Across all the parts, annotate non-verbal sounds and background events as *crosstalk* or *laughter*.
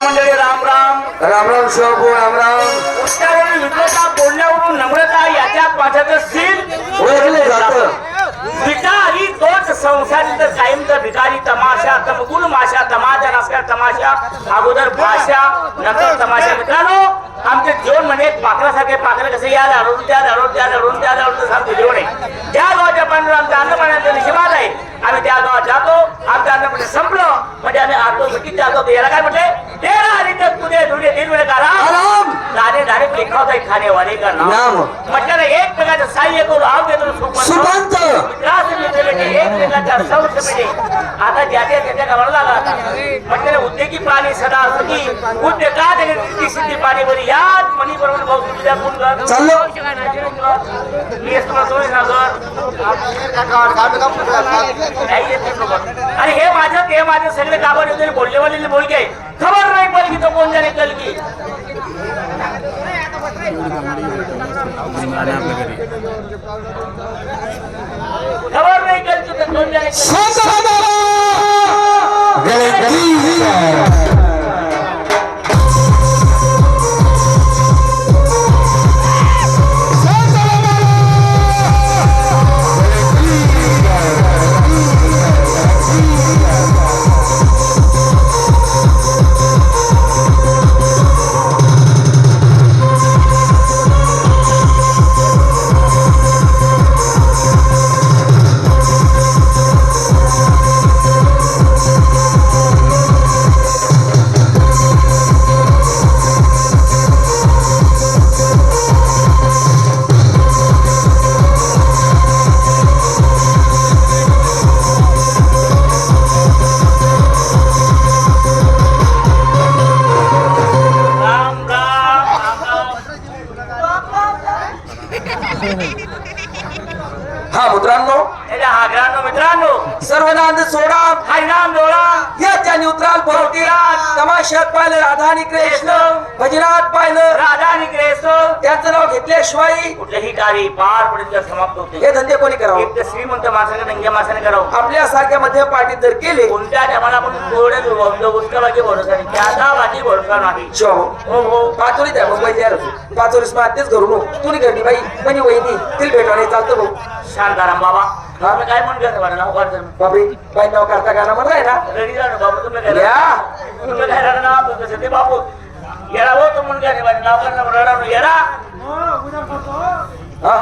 मंडळी राम राम. राम राम शोभू राम राम. उच्चारण विद्वता बोलण्यावरून नम्रता याच्यात माझ्याचं सील. ओळखले जात. भिकारी तोच संसारी तर कायमचा भिकारी तमाशा तमगुण माशा तमाशा नसल्या तमाशा अगोदर भाषा नंतर तमाशा. मित्रांनो आमचे जीवन म्हणजे एक पाखरासारखे पाखरं कसे या दारून त्या दारून त्या दारून त्या दारून तसं आमचं जीवन आहे. त्या गावाच्या पांढरं आमच्या अन्नपाण्याचा निशिबाद आहे. आम्ही त्या गावात जातो आमचं अन्नपाणी संपलं. म्हणजे आम्ही ऑटोमॅटिक जातो याला काय म्हटले? तेरा तुझे तीन वेळे करा राम। लिखा होता खाणे वाले का नाम। एक प्रकारचं साह्य करू आव देतो संस्थ भेटे. आता ज्याच्या त्याच्या गावाला लागा आता. म्हटलं उद्योगी प्राणी सदा सुखी। उद्योगात रिद्धी सिद्धी पाणी बरी मनी बरोबर भाऊ तुझ्या गुण. चाललो. मी ना. आणि हे माझं ते माझं सगळे काबर बोलले बोलले बोलके। खबर नाही पडली तो कोण जाणे कल की खबर नाही कल की तो कोण जाणे उतराल बहुतीरात तमाशात पाहिलं राधा आणि कृष्ण भजनात पाहिलं. राधा आणि कृष्ण. त्यांचं नाव घेतल्याशिवाय कुठल्याही कार्य पार पडून समाप्त होते. हे धंदे कोणी करावं? एक तर श्रीमंत माणसाने नंग्या माणसाने करावं. आपल्या सारख्या मध्य पार्टीत जर केले कोणत्या टायमाला आपण थोड्या गुस्काबाजी भरोसा नाही. त्याचा बाजी भरोसा नाही. शोभू हो हो. पाचोरी द्या मग तयार पाचोरीस मग तेच करू नको. तुनी करणी बाई. म्हणी वहिनी तिला भेटवाने चालतं भाऊ. शांताराम बाबा. तुम्ही काय म्हणतो मला नाव काढतो. बापरे बाई नाव करता गाणं म्हणत आहे ना? रेडी झालं बाबू तुम्ही काय या. तुम्ही काय राहणार नाव तुमचं सध्या बापू येरा हो तो म्हणून काय नाव करणार रडा येरा हा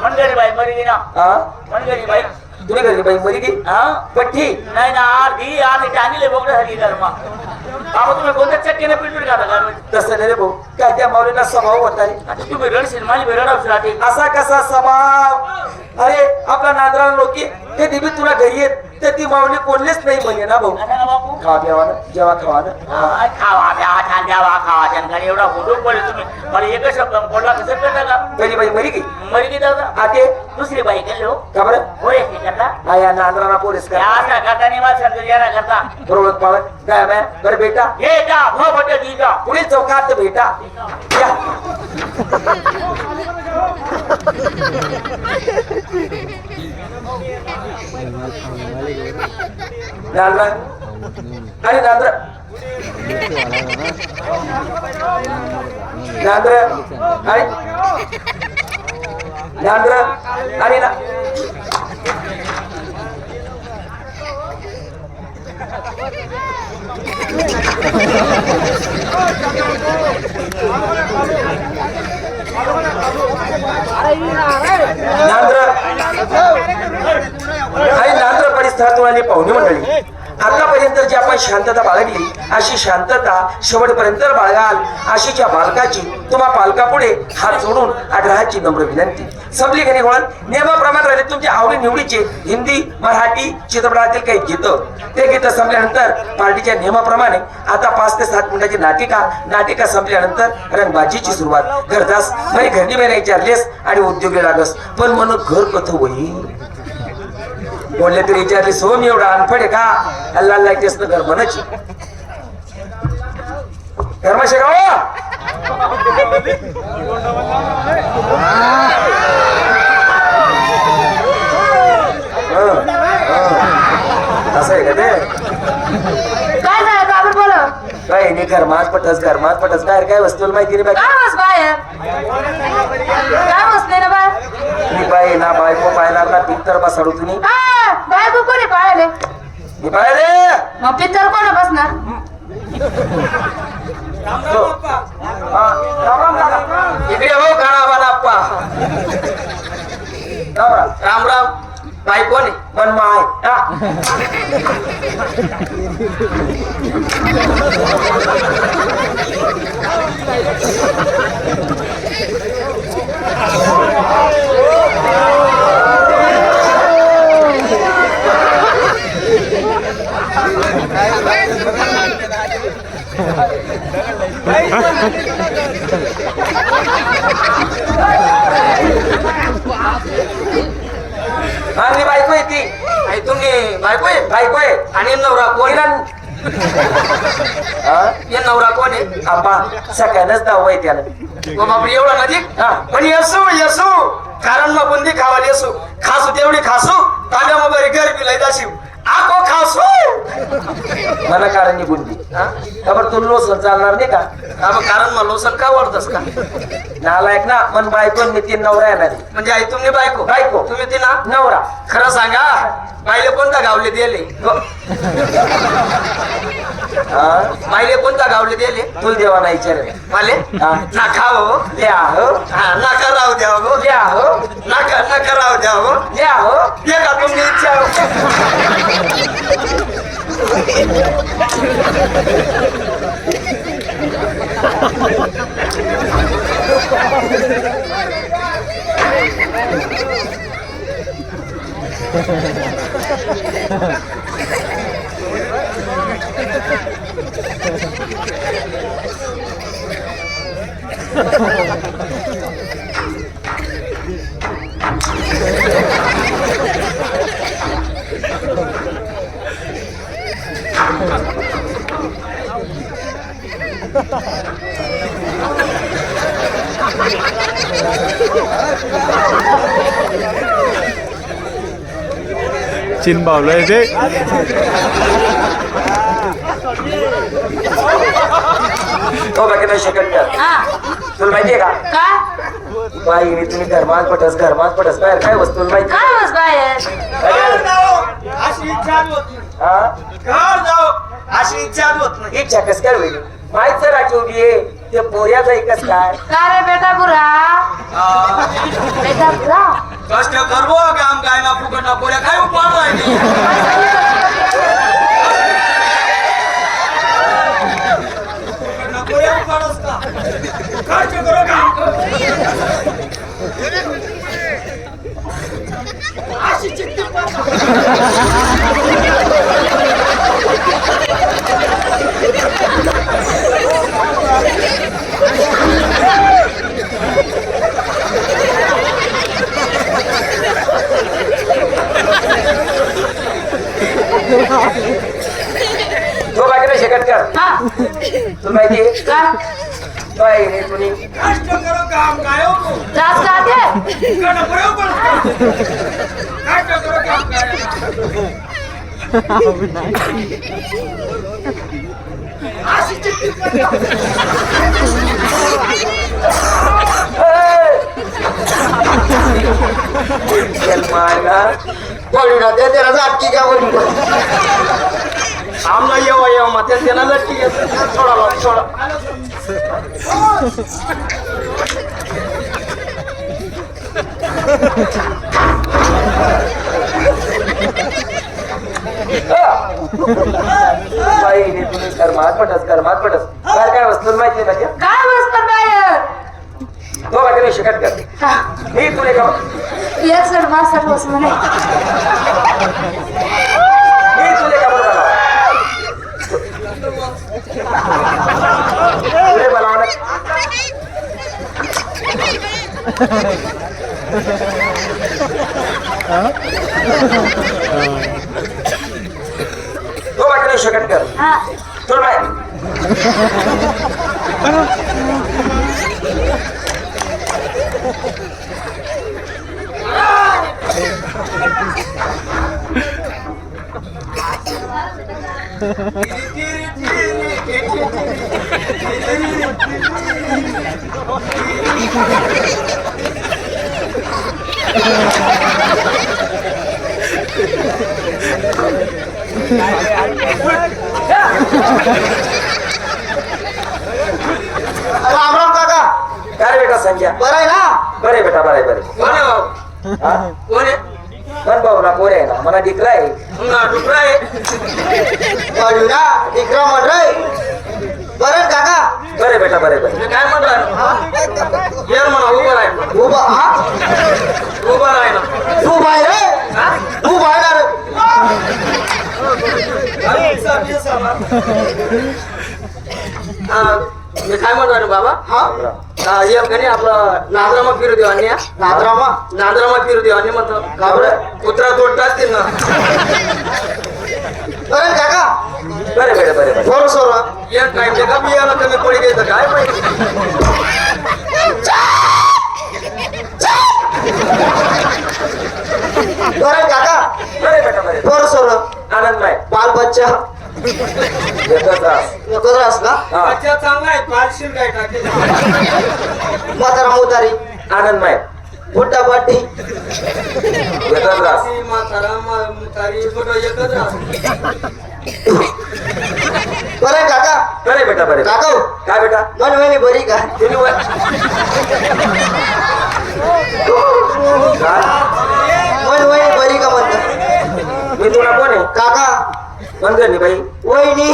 म्हणगरी बाई मरी गे ना. हा? म्हणगरी बाई. तुनी करणी बाई मरी की हा? पठ्ठी नाही ना अर्धी आणि टांगले बोकडे हरी धर्मा बाबा तुम्ही कोणत्या चक्कीने पिटून खाता का? तसं नाही रे भाऊ. काय त्या माऊलीला स्वभाव होता तुम्ही रडशील माझी रडावशी राहते. असा कसा स्वभाव? अरे आपला नांदरा लोकी ते दिवी तुला घरी येत तर ती माऊली कोणलीच नाही म्हणे ना भाऊ. खावा प्यावानं जेवा खावानं हा, खावा द्या छान द्यावा खावा. छान एवढा हुडूक पडले तुम्ही. मला एकच शब्द बोलला कसं करता का पहिली बाई मरी की मरी किती होता आते दुसरी बाई केलो का बरं? होय हे करता हा या नांदराला पोलीस का असा करता निवास करता याला करता. बरोबर पावत काय मॅ बरं बेटा? हे जा हो बट दी जा. पुढील चौकात भेटा या. *laughs* आणि आणि ना नांद्र आणि आली पाहुणे मंडळी आतापर्यंत जी आपण शांतता बाळगली अशी शांतता शेवटपर्यंत बाळगाल अशीच्या बालकाची तुम्हा पालकापुढे हात जोडून आग्रहाची नम्र विनंती. सबली घरी वळण नियमाप्रमाणे राहिले तुमच्या आवडी निवडीचे हिंदी मराठी चित्रपटातील काही गीतं. ते गीतं संपल्यानंतर पार्टीच्या नियमाप्रमाणे आता पाच ते सात मिनिटाची नाटिका नाटिका संपल्यानंतर रंगबाजीची सुरुवात. घरदास म्हणजे घरनी बेना विचारलेस आणि उद्योगी लागस. पण मन घर कथ होईल. बोलले तरी विचारले सोम एवढा अनफड आहे का? अल्ला लाईटेस घर म्हणायची. धर्मशेगाव असं आहे का ते? काय झालं बाबर बोला. नाही घरमात पटस घरमात पटस बाहेर काय वस्तूला माहिती नाही काय बाहेर काय बसले ना बाहेर मी बाई ना बायको पाहणार ना पित्तर बसाडू तुम्ही. हा बायको कोणी पाहिले मी पाहिले मग पित्तर कोण बसणार? इकडे हो गाणा बाप्पा राम राम. बाई कोण मन माय. आणि बायको आहे ती. आई तुम्ही बायको आहे? बायको आहे. आणि नवरा कोण आहे? हे? नवरा कोण आहे? आप्पा. सगळ्यांनाच दाव आहे त्याला. व बापरे एवढा नजीक हा. पण येसू येसू. कारण मग बुंदी खावाली येसू. खासू तेवढी खासू. ताब्या मग बरी घर पिलाई दाशीव आको खासू मला कारण निघून दे. हा? खबर तू लोसन चालणार नाही का? हा मग कारण मग लोसन का वाढतस का? नालायक ना मन बायको मी तीन नवरा येणार. म्हणजे आई तुम्ही बायको? बायको. तुम्ही ती ना नवरा. खरं सांगा बाईले कोणता गावले दिले? हा. बाईले कोणता गावले दिले? तुल देवा नाही विचार माले? हा. ना खाओ द्या हो. हा नका राहू द्या हो. द्या हो. Ha ha ha ha! चिनबावलंय ते तो बाकी नाही शकत का हा तुला माहितीये का काय बाई मी तुम्ही घरमात पटस घरमात पटस बाहेर काय वस्तू माहिती काय बस बाहेर अशी इच्छा होत नाही हा गावावर जाओ अशी इच्छा होत नाही इच्छा कस काय होईल माहीत जर आठवली आहे ते पोऱ्याचा एकच काय का रे बेटा बुरा बेटा बुरा कष्ट करबो काम काय ना फुकट ना पोऱ्या काय उपाड राहिली पोऱ्या उपाडच तो बाकी नाही शकत का? हा. तुला माहितीये काय बाई मी तुम्ही कष्ट करो काम काय हो त्रास का? कष्ट करो काम ना त्या त्याला जाटकी का बरी आमला येवा येवा मग त्या त्याला लटकी सोडा लाव, सोडा. बाई मी तुम्ही घरमात पटस घरमात पटस काय वस्तू माहिती आहे ना काय बसतात बाहेर? तो बाकी शकत का हा, मी तुला का एक सड मासट बस म्हणे. तो बाकी नाही शकत कर हा. बाय. तिरी तिरी राम राम काका. काय बेटा संख्या? बरं आहे ना? बरे बेटा बरे बरे कोण आहे कोण आहे? पण भाऊ ना पोरे आहे ना मला डिकला आहे. ना, डुकरा आहे. अरे ना विक्रम म्हण रे बरं आहे काका बरे बेटा बरे बरे. मी काय म्हणतो येर म्हणा उभं राह उभा हा? उभा राह ना तू बाहेर रे. तू बाहेर हा, मी काय म्हणतो रे बाबा? हा? ये कणी आपलं नांदरामा फिरू देऊ आणि नांदरामा? नांदरामा फिरू देऊ आणि म्हणतो घाबरत कुत्रा तोडता असतील ना. बरं काका. बरे बरे बरे बरं. सोर या टाइम का मी याला कमी पडी घ्यायचं काय माहिती? बरं काका. बरे बेटा बरे. बरं सोर आनंदमय बाल बच्चा एकच रास. नको असला हा. चांगला आहे. काय टाकेल म्हातारा मोतारी आनंदमय बुट्टा पाटी. एकच रास. म्हातारा मोतारी फोटो एकच बरं काका. बरे बेटा बरे. काका काय बेटा? मन महिने बरी का? मन महिने बरी का म्हणतात मी तुला कोण आहे? काका. कोण करणी बाई? वहिनी.